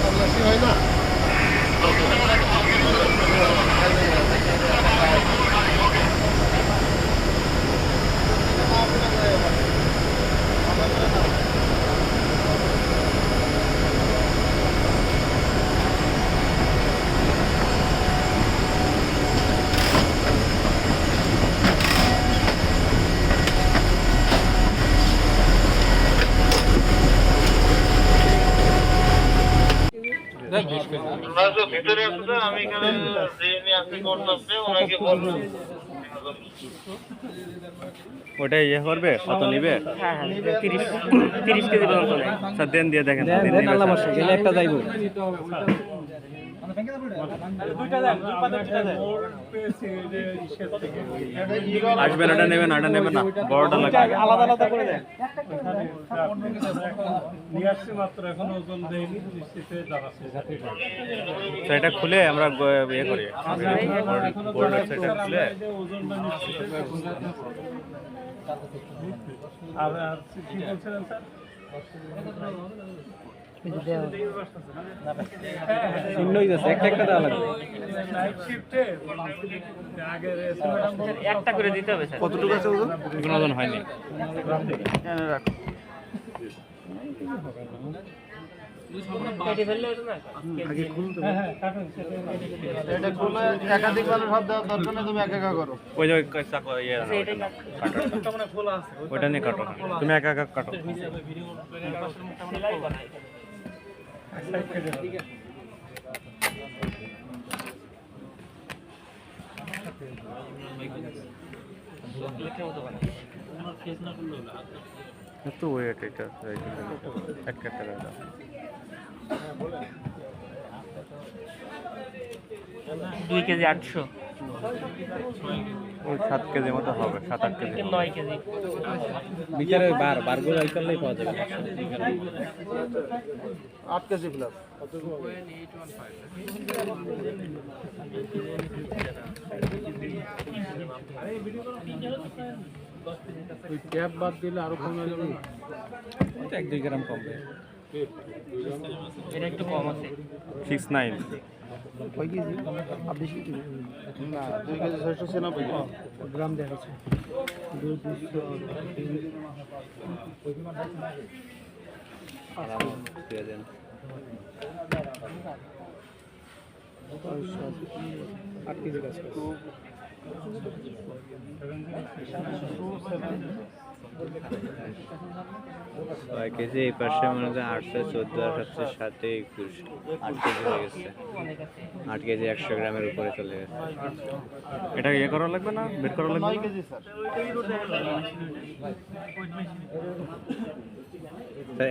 তল্লাশি হয় না ভিতরে আছে আমি এখানে যে নিয়ে আসি ওনাকে বলব ওটা ইয়ে করবে কত নিবে? হ্যাঁ হ্যাঁ আচ্ছা দেন দিয়ে দেখেন। একটা যাইবো। আসবেন ওটা নেবেন ওটা নেবেন না বড়টা লাগবে আলাদা আলাদা করে দেন। নিয়ে আসছি মাত্র এখন ওজন দেয়নি নিশ্চিতে তো এটা খুলে আমরা ইয়ে করি। বোর্ড খুলে ওজনটা নিশ্চিতে আর আর কি বলছিলেন স্যার? হয়ে যাচ্ছে একটা একটা দেওয়া লাগবে নাইট শিফটে আগের estimate একটা করে দিতে হবে স্যার। কতটুকু আছে ওজন কোনো হয়নি আছে ওইটা নিয়ে কাটো তুমি একা একা কাটো। এত ওয়েট এটা এক একটা করে দাও। দুই কেজি আটশো। ওই সাত কেজি মতো হবে সাত আট কেজি। নয় কেজি। ভিতরে বার বারগুলো ওই করলেই পাওয়া যাবে। আট কেজি প্লাস ক্যাপ বাদ দিলে আরও কমে যাবে। এক দুই গ্রাম কমবে। এটা একটু কম আছে। সিক্স নাইন কয় কেজি? আপনি না দুই কেজি ছয়শো ছিয়ানব্বই গ্রাম দেখাচ্ছে। আট কেজি কাজ ছয় কেজি এই পাশে মনে হয় আটশো চোদ্দ আর হচ্ছে সাথে একুশ। আট কেজি হয়ে গেছে। আট কেজি একশো গ্রামের উপরে চলে গেছে। এটা ইয়ে করা লাগবে না? বের করা লাগবে? নয় কেজি স্যার।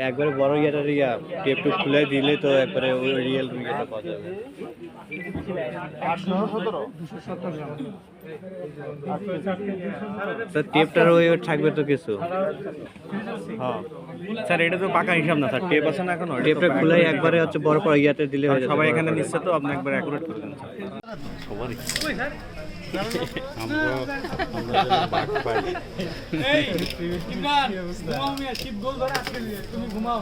একবারে বড় ইয়েটা ইয়া টেপটু খুলে দিলে তো একবারে ওই রিয়েল ইয়েটা পাওয়া যাবে। আটশো সতেরো? স্যার টেপটার ওই থাকবে তো কিছু। হ্যাঁ। স্যার এটা তো পাকা হিসাব না স্যার টেপ আছে না এখনও? টেপটা খুলে একবারে হচ্ছে বড় বড় ইয়াতে দিলে হয়ে সবাই এখানে নিচ্ছে তো আপনি একবার অ্যাকুরেট করে দেন সবারই তুমি ঘুমাও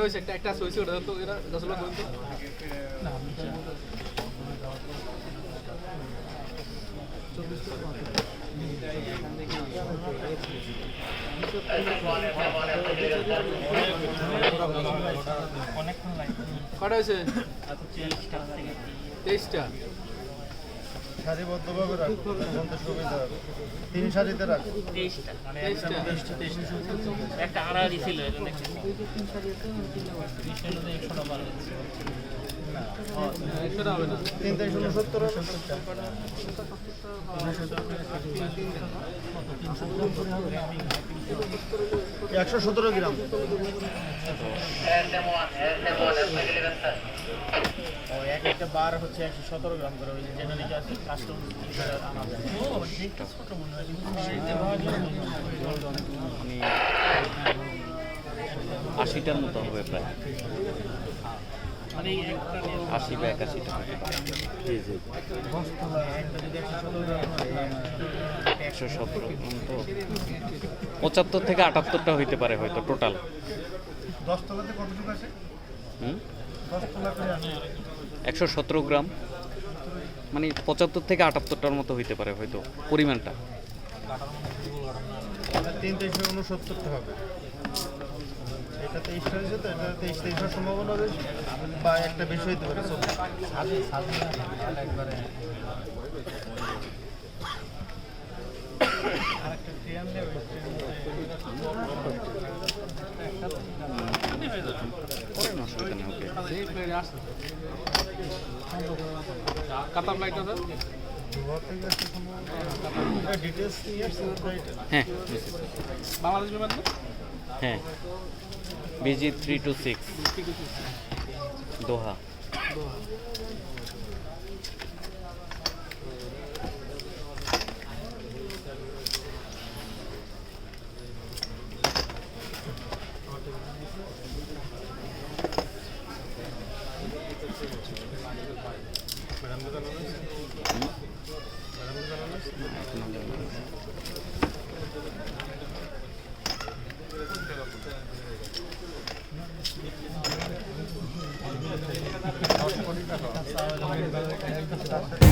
ওটা হয়েছে একটা একটা হয়েছে ওটা তো এরা দশলা লাখ বলতো কটা হয়েছে? আচ্ছা, তেইশটা সারিবদ্ধভাবে রাখো বলতে সুবিধা হবে। তিন সারিতে রাখো মানে একটা আড়াআড়ি ছিল তিন সারিতে একশো টাকা একশো সতেরো গ্রাম। এক একটা বার হচ্ছে একশো সতেরো গ্রাম করে ওই যেটা লিখে আছে কাস্টম মানে আশিটার মতো হবে প্রায়। মানে আশি বা একাশিটা হবে একশো সতেরো তো পঁচাত্তর থেকে আটাত্তরটা হইতে পারে হয়তো টোটাল একশো সতেরো গ্রাম। মানে পঁচাত্তর থেকে আটাত্তরটার মতো হইতে পারে হয়তো পরিমাণটা। তিন উনসত্তরটা হবে। এটা তেইশটা হয়েছে তো এটা তেইশ তেইশ সম্ভাবনা বা একটা বেশি হইতে পারে একবারে কাতার লাইট নিয়ে হ্যাঁ। বাংলাদেশ বিমান না? হ্যাঁ BG three two six Doha টাকা